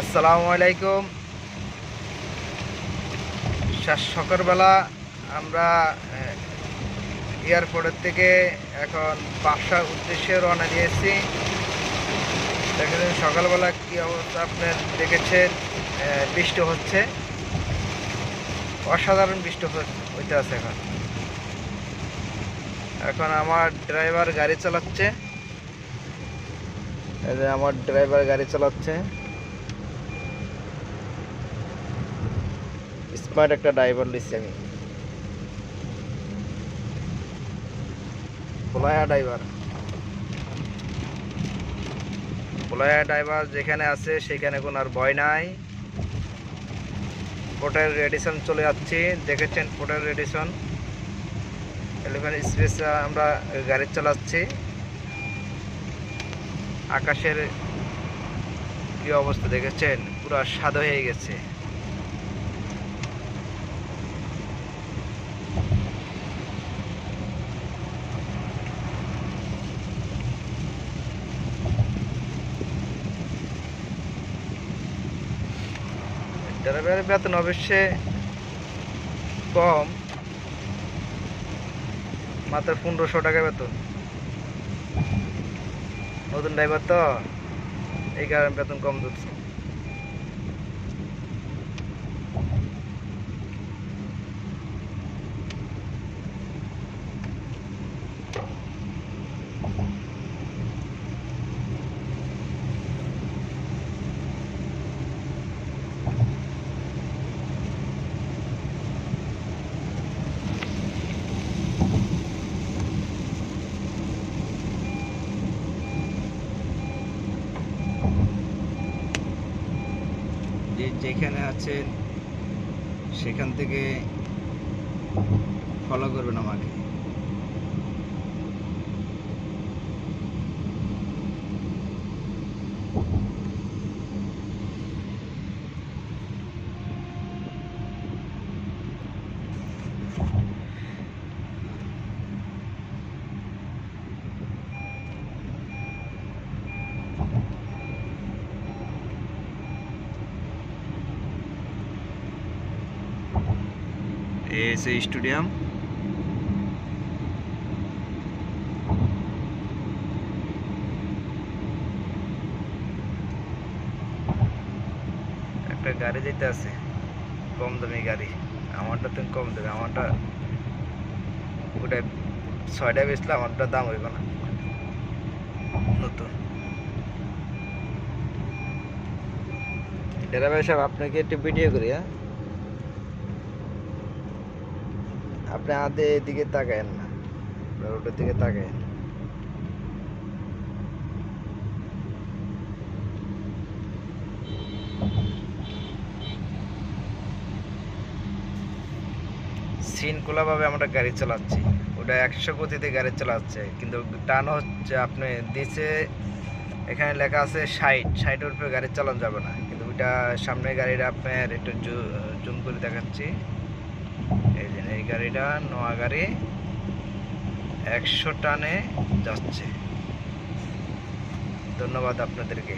আসসালামু আলাইকুম। সকালবেলা আমরা এয়ারপোর্টের থেকে এখন বাসার উদ্দেশ্যে রওনা দিয়েছি। দেখেছেন সকালবেলা কি অবস্থা আপনার দেখেছেন? বৃষ্টি হচ্ছে। অসাধারণ বৃষ্টি হইতে আছে এখন। এখন আমার ড্রাইভার গাড়ি চালাচ্ছে। আমার ড্রাইভার গাড়ি চালাচ্ছে। স্মার্ট একটা ড্রাইভার লিখছি আমি। পোলায়া ড্রাইভার পোলায়া ড্রাইভার যেখানে আছে, সেখানে কোনো আর ভয় নাই। পোর্টের রেডিসন চলে যাচ্ছি। দেখেছেন পোর্টের রেডিসন এলিভেন স্পেস আমরা গাড়ি চালাচ্ছি। আকাশের কি অবস্থা দেখেছেন? পুরো সাদা হয়ে গেছে। ড্রাইভারের বেতন অবশ্যই কম। মাত্র পনেরোশো টাকা বেতন। নতুন ড্রাইভার তো, এই কারণে বেতন কম দিচ্ছে যে যেখানে আছেন সেখান থেকে ফলো করবেন আমাকে। এস স্টেডিয়াম। একটা গাড়ি যেতে আছে, কম দামি গাড়ি। আমারটা তো কম দামি আমারটা ওটা ছয়টা বেচলে আমারটা দাম হইব না। নতুন। ড্রাইভার সাহেব, আপনাকে একটু ভিডিও করি হ্যাঁ? আপনি আদে এদিকে তাকায়েন না। রোডের দিকে তাকায়েন। শৃঙ্খলাভাবে আমরা গাড়ি চালাচ্ছি। ওটা একশো গতিতে গাড়ি চালাচ্ছে। কিন্তু টান হচ্ছে আপনি দিছে এখানে লেখা আছে ষাট। ষাটের উপরে গাড়ি চালানো যাবে না। কিন্তু ওইটা সামনে গাড়িটা আপনার একটু জুম করে দেখাচ্ছি। এই যে এই গাড়িটা নোয়া গাড়ি একশো টানে যাচ্ছে। ধন্যবাদ আপনাদেরকে।